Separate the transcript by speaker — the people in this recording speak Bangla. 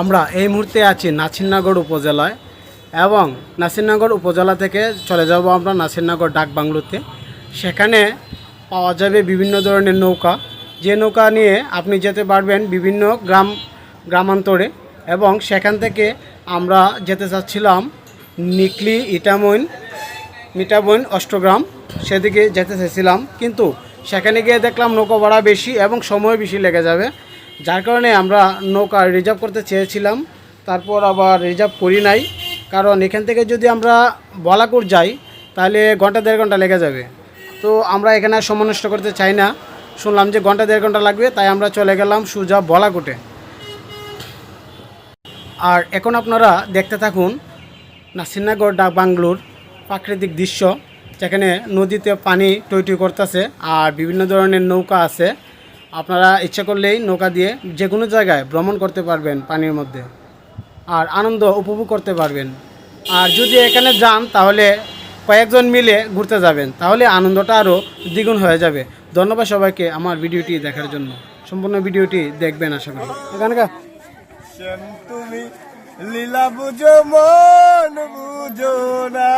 Speaker 1: আমরা এই মুহূর্তে আছি নাসিরনগর উপজেলায় এবং নাসিরনগর উপজেলা থেকে চলে যাব আমরা নাসিরনগর ডাক বাংলোতে। সেখানে পাওয়া যাবে বিভিন্ন ধরনের নৌকা। যে নৌকা নিয়ে আপনি যেতে পারবেন বিভিন্ন গ্রাম, গ্রামান্তরে এবং সেখান থেকে আমরা যেতে চাচ্ছিলাম নিকলি ইটামইন মিটাবইন অষ্টগ্রাম সেদিকে যেতে চাইছিলাম কিন্তু সেখানে গিয়ে দেখলাম নৌকা ভাড়া বেশি এবং সময় বেশি লেগে যাবে। যার কারণে আমরা নৌকা রিজার্ভ করতে চেয়েছিলাম, তারপর আবার রিজার্ভ করি নাই। কারণ এখান থেকে যদি আমরা বলাকুর যাই, তাহলে ঘণ্টা দেড় ঘণ্টা লেগে যাবে। তো আমরা এখানে সময় নষ্ট করতে চাই না। শুনলাম যে ঘণ্টা দেড় ঘণ্টা লাগবে, তাই আমরা চলে গেলাম সুজা বলাকুটে। আর এখন আপনারা দেখতে থাকুন নাসিরনগর, ডাক বাংলোর প্রাকৃতিক দৃশ্য, যেখানে নদীতে পানি টইটই করতেছে, আর বিভিন্ন ধরনের নৌকা আছে। আপনারা ইচ্ছা করলেই নৌকা দিয়ে যে কোনো জায়গায় ভ্রমণ করতে পারবেন পানির মধ্যে। আর আনন্দ উপভোগ করতে পারবেন। আর যদি এখানে যান, তাহলে কয়েকজন মিলে ঘুরতে যাবেন। তাহলে আনন্দটা আরও দ্বিগুণ হয়ে যাবে। ধন্যবাদ সবাইকে আমার ভিডিওটি দেখার জন্য। সম্পূর্ণ ভিডিওটি দেখবেন আশা করি। এখানকার
Speaker 2: তুমি লীলা বুঝো, মন বুঝো না।